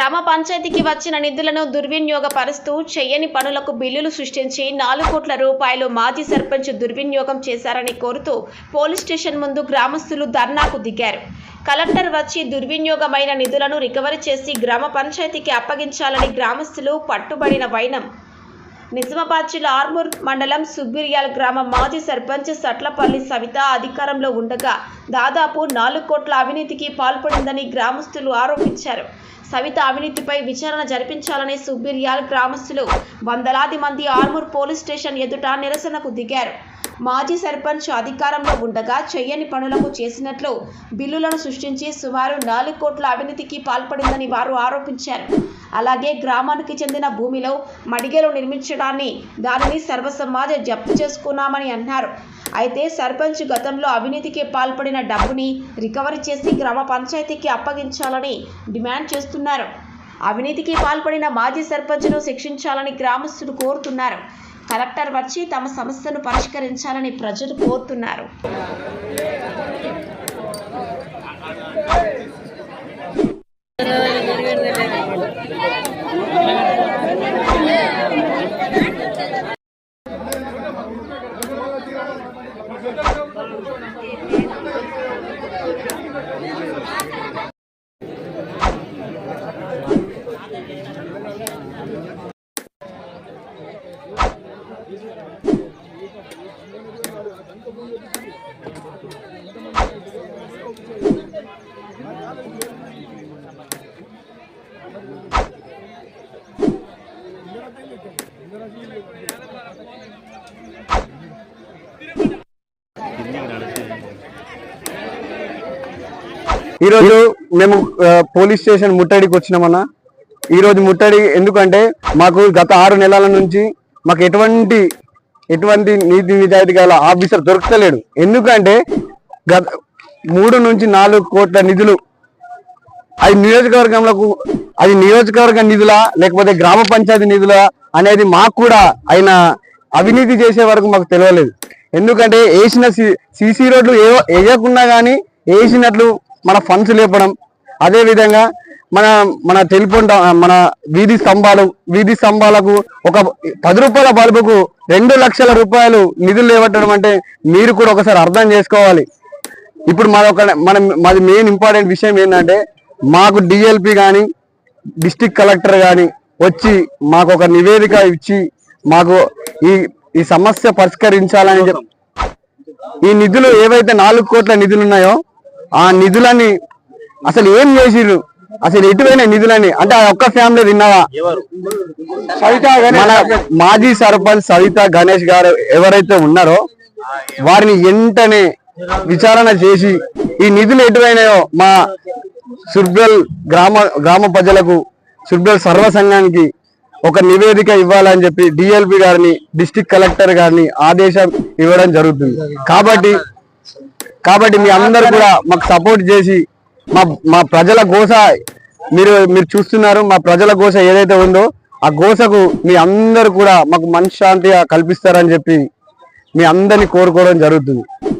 గ్రామ పంచాయతీకి వచ్చిన నిధులను దుర్వినియోగపరుస్తూ చెయ్యని పనులకు బిల్లులు సృష్టించి నాలుగు కోట్ల రూపాయలు మాజీ సర్పంచ్ దుర్వినియోగం చేశారని కోరుతూ పోలీస్ స్టేషన్ ముందు గ్రామస్తులు ధర్నాకు దిగారు. కలెక్టర్ వచ్చి దుర్వినియోగమైన నిధులను రికవరీ చేసి గ్రామ పంచాయతీకి అప్పగించాలని గ్రామస్తులు పట్టుబడిన వైనం. నిజామాబాద్ జిల్లా ఆర్మూర్ మండలం సుబ్బిరియాల్ గ్రామం మాజీ సర్పంచ్ సట్లపల్లి సవిత అధికారంలో ఉండగా దాదాపు నాలుగు కోట్ల అవినీతికి పాల్పడిందని గ్రామస్తులు ఆరోపించారు. సవిత అవినీతిపై విచారణ జరిపించాలని సుబ్బిర్యాల్ గ్రామస్తులు వందలాది మంది ఆర్మూర్ పోలీస్ స్టేషన్ ఎదుట నిరసనకు దిగారు. మాజీ సర్పంచ్ అధికారంలో ఉండగా చెయ్యని పనులకు చేసినట్లు బిల్లులను సృష్టించి సుమారు నాలుగు కోట్ల అవినీతికి పాల్పడిందని వారు ఆరోపించారు. అలాగే గ్రామానికి చెందిన భూమిలో మడిగెలు నిర్మించడాన్ని దానిని సర్వసమాజ జప్తు చేసుకున్నామని అన్నారు. అయితే సర్పంచ్ గతంలో అవినీతికి పాల్పడిన డబ్బుని రికవరీ చేసి గ్రామ పంచాయతీకి అప్పగించాలని డిమాండ్ చేస్తున్నారు. అవినీతికి పాల్పడిన మాజీ సర్పంచ్ను శిక్షించాలని గ్రామస్తులు కోరుతున్నారు. కలెక్టర్ వచ్చి తమ సమస్యను పరిష్కరించాలని ప్రజలు కోరుతున్నారు. Gracias. ఈరోజు మేము పోలీస్ స్టేషన్ ముట్టడికి వచ్చినామన్నా ఈరోజు ముట్టడి ఎందుకంటే మాకు గత ఆరు నెలల నుంచి మాకు ఎటువంటి ఎటువంటి నీతి నిజాయితీ గల ఆఫీసర్ దొరకలేడు ఎందుకంటే గత మూడు నుంచి నాలుగు కోట్ల నిధులు అది నియోజకవర్గంలో అది నియోజకవర్గ నిధులా లేకపోతే గ్రామ పంచాయతీ నిధులా అనేది మాకు కూడా ఆయన అవినీతి చేసే వరకు మాకు తెలియలేదు ఎందుకంటే వేసిన సీసీ రోడ్లు ఏ వేయకున్నా కానీ వేసినట్లు మన ఫండ్స్ లేపడం అదేవిధంగా మన మన టెలిఫోన్ మన వీధి స్తంభాలు వీధి స్తంభాలకు ఒక పది రూపాయల బల్బుకు రెండు లక్షల రూపాయలు నిధులు లేవట్టడం అంటే మీరు కూడా ఒకసారి అర్థం చేసుకోవాలి. ఇప్పుడు మరొక మనం మాది మెయిన్ ఇంపార్టెంట్ విషయం ఏంటంటే మాకు డిఎల్పి కానీ డిస్టిక్ కలెక్టర్ కానీ వచ్చి మాకు ఒక నివేదిక ఇచ్చి మాకు ఈ ఈ సమస్య పరిష్కరించాలని ఈ నిధులు ఏవైతే నాలుగు కోట్ల నిధులు ఉన్నాయో ఆ నిధులని అసలు ఏం చేసిర్రు? అసలు ఎటువైన నిధులని అంటే ఆ ఒక్క ఫ్యామిలీ తిన్నావా? మన మాజీ సర్పంచ్ సవిత గణేష్ గారు ఎవరైతే ఉన్నారో వారిని వెంటనే విచారణ చేసి ఈ నిధులు ఎటువైనాయో మా సుర్బల్ గ్రామ గ్రామ ప్రజలకు సుర్బల్ సర్వ సంఘానికి ఒక నివేదిక ఇవ్వాలని చెప్పి డిఎల్పి గారిని డిస్టిక్ కలెక్టర్ గారిని ఆదేశం ఇవ్వడం జరుగుతుంది. కాబట్టి కాబట్టి మీ అందరు కూడా మాకు సపోర్ట్ చేసి మా మా ప్రజల గోస మీరు మీరు చూస్తున్నారు మా ప్రజల గోస ఏదైతే ఉందో ఆ గోసకు మీ అందరు కూడా మాకు మనశ్శాంతిగా కల్పిస్తారని చెప్పి మీ అందరిని కోరుకోవడం జరుగుతుంది.